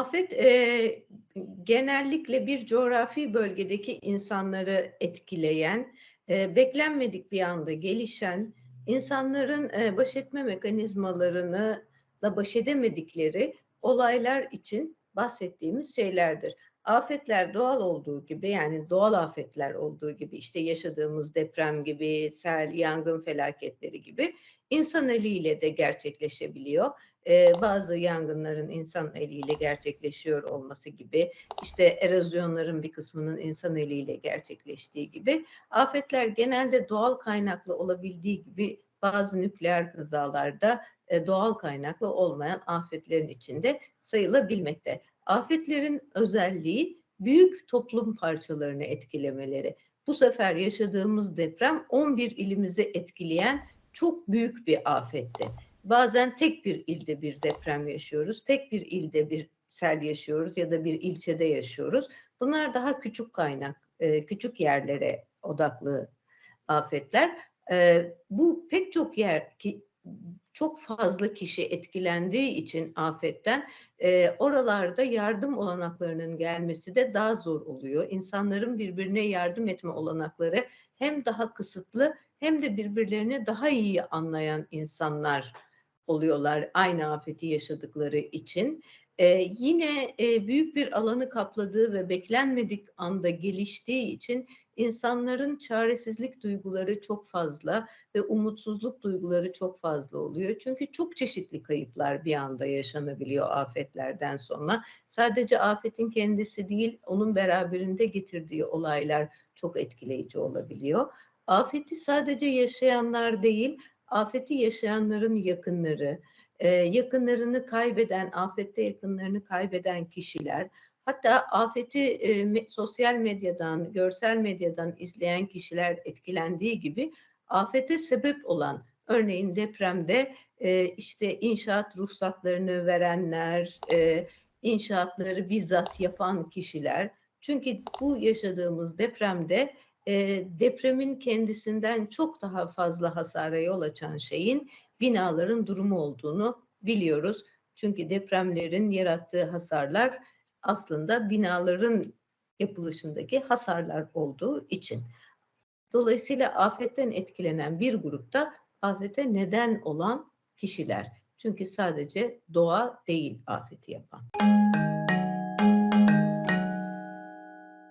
Afet e, genellikle bir coğrafi bölgedeki insanları etkileyen, e, beklenmedik bir anda gelişen, insanların e, baş etme mekanizmalarını da baş edemedikleri olaylar için bahsettiğimiz şeylerdir. Afetler doğal olduğu gibi yani doğal afetler olduğu gibi işte yaşadığımız deprem gibi, sel, yangın felaketleri gibi insan eliyle de gerçekleşebiliyor. Bazı yangınların insan eliyle gerçekleşiyor olması gibi, işte erozyonların bir kısmının insan eliyle gerçekleştiği gibi afetler genelde doğal kaynaklı olabildiği gibi bazı nükleer kazalarda e, doğal kaynaklı olmayan afetlerin içinde sayılabilmekte. Afetlerin özelliği büyük toplum parçalarını etkilemeleri. Bu sefer yaşadığımız deprem 11 ilimizi etkileyen çok büyük bir afetti. Bazen tek bir ilde bir deprem yaşıyoruz, tek bir ilde bir sel yaşıyoruz ya da bir ilçede yaşıyoruz. Bunlar daha küçük kaynak, e, küçük yerlere odaklı afetler. E, bu pek çok yer ki çok fazla kişi etkilendiği için afetten e, oralarda yardım olanaklarının gelmesi de daha zor oluyor. İnsanların birbirine yardım etme olanakları hem daha kısıtlı hem de birbirlerini daha iyi anlayan insanlar oluyorlar aynı afeti yaşadıkları için. Ee, yine e, büyük bir alanı kapladığı ve beklenmedik anda geliştiği için insanların çaresizlik duyguları çok fazla ve umutsuzluk duyguları çok fazla oluyor. Çünkü çok çeşitli kayıplar bir anda yaşanabiliyor afetlerden sonra. Sadece afetin kendisi değil, onun beraberinde getirdiği olaylar çok etkileyici olabiliyor. Afeti sadece yaşayanlar değil, afeti yaşayanların yakınları, yakınlarını kaybeden, afette yakınlarını kaybeden kişiler, hatta afeti e, sosyal medyadan, görsel medyadan izleyen kişiler etkilendiği gibi afete sebep olan, örneğin depremde e, işte inşaat ruhsatlarını verenler, e, inşaatları bizzat yapan kişiler, çünkü bu yaşadığımız depremde e, depremin kendisinden çok daha fazla hasara yol açan şeyin binaların durumu olduğunu biliyoruz. Çünkü depremlerin yarattığı hasarlar aslında binaların yapılışındaki hasarlar olduğu için. Dolayısıyla afetten etkilenen bir grupta afete neden olan kişiler. Çünkü sadece doğa değil afeti yapan.